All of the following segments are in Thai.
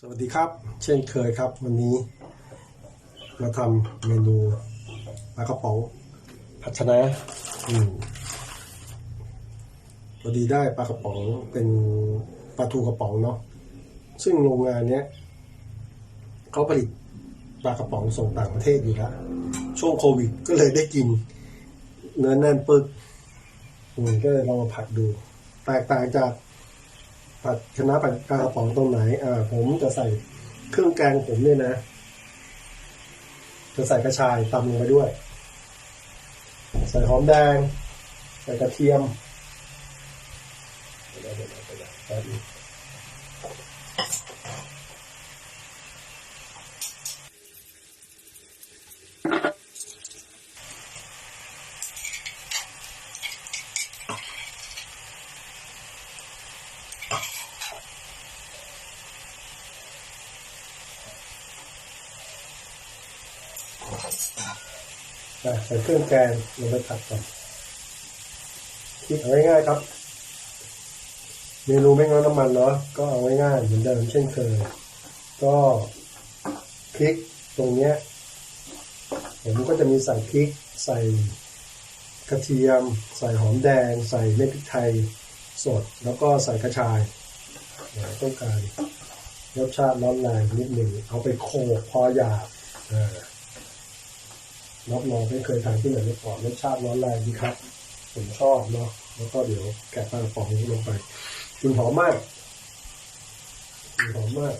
สวัสดีครับ เช่นเคยครับ วันนี้ มาทำเมนูปลากระป๋องผัดชนะอืมพอดีได้ปลากระป๋องเป็นปลาทูกระป๋องเนาะซึ่งโรงงานเนี้ยเขาผลิตปลากระป๋องส่งต่างประเทศอยู่แล้วช่วงโควิดก็เลยได้กิน เนื้อแน่นปึกอืมก็เลยลองมาผัดดู แตกต่างจาก ผัดคณะผัดปลากระป๋องตรงไหน อ่า ผมจะใส่เครื่องแกงผมเนี่ยนะ จะใส่กระชายตำลงไปด้วย ใส่หอมแดง ใส่กระเทียมเดี๋ยวเดี๋ยวเดี๋ยวเดี๋ยวแป๊บนึงอะ ใส่เครื่องแกงลงไปผัดก่อนคิดเอาง่ายๆครับ เมนูไม่ง้อน้ำมันเนาะก็เอาง่ายๆเหมือนเดิมเช่นเคย ก็พริกตรงเนี้ยผมก็จะมีใส่พริก ใส่กระเทียม ใส่หอมแดง ใส่เม็ดพริกไทยสด แล้วก็ใส่กระชายต้องการรสชาติร้อนแรงนิดหนึ่งเอาไปโขลกพอหยาบ อ่ารับรองไม่เคยทานที่ไหนมาก่อนรสชาติร้อนแรงดีครับ ผมชอบเนาะแล้วก็เดี๋ยวแกะปลากระป๋องนี้ลงไปกลิ่นหอมมากกลิ่นหอมมาก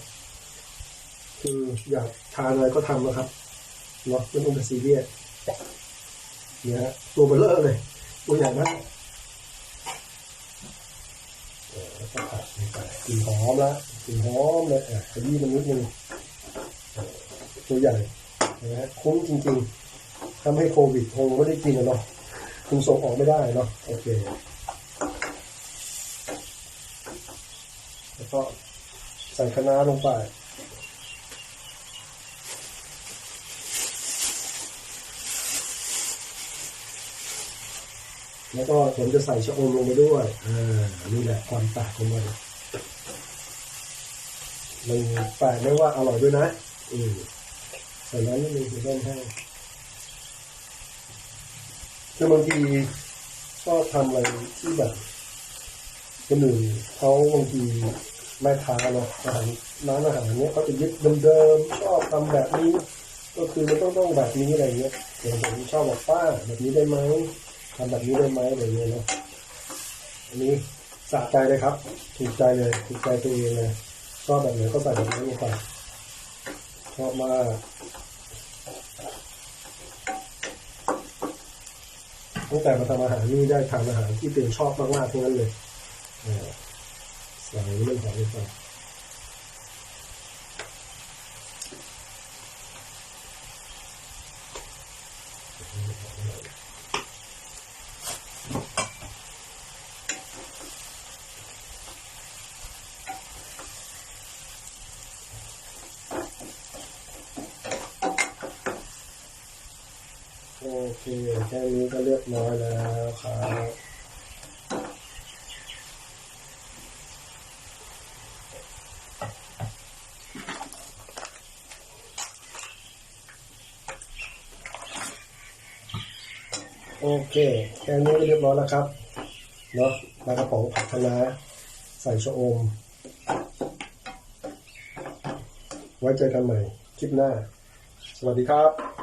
คืออยากทานอะไรก็ทำนะครับเนาะไม่ต้องไปซีเรียสเนี่ยฮะตัวเบลเลอร์เลยตัวใหญ่มากแล้วก็ตัดลงไปกลิ่นหอมละกลิ่นหอมเลยอะขยี้มันนิดนึงตัวใหญ่นะฮะคุ้มจริงๆ ทำให้โควิดคงไม่ได้กินอะเนาะคงส่งออกไม่ได้เนาะโอเค แล้วก็ใส่คะน้าลงไปแล้วก็ผมจะใส่ชะอมลงไปด้วยอ่านี่แหละความแปลกของมันมันแปลกไม่ว่าอร่อยด้วยนะ อืมใส่น้ำนิดนึงถึงเริ่มแห้ง คือบางทีชอบทำอะไรที่แบบคนอื่นเขาบางทีแม่ค้าเนาะอาหารร้านอาหารเนี้ยเขาจะยึดเดิมๆชอบทำแบบนี้ ก็คือมันต้องต้องแบบนี้อะไรเงี้ยอย่างผมชอบบอกป้าแบบนี้ได้ไหมทำแบบนี้ได้ไหมอะไรเงี้ยเนาะอันนี้สะใจเลยครับถูกใจเลยถูกใจตัวเองเลยชอบแบบไหนก็ใส่แบบนั้นลงไปชอบมาก ตั้งแต่มาทำอาหารนี่ได้ทานอาหารที่ตัวเองชอบมากๆทั้งนั้นเลยใส่เรื่องของลงไป เคแค่นี้ก็เรียบร้อยแล้วครับโอเค แค่นี้เรียบร้อยแล้วครับ เนาะปลากระป๋องผัดคะน้าใส่ชะอม ไว้เจอกันใหม่ คลิปหน้า สวัสดีครับ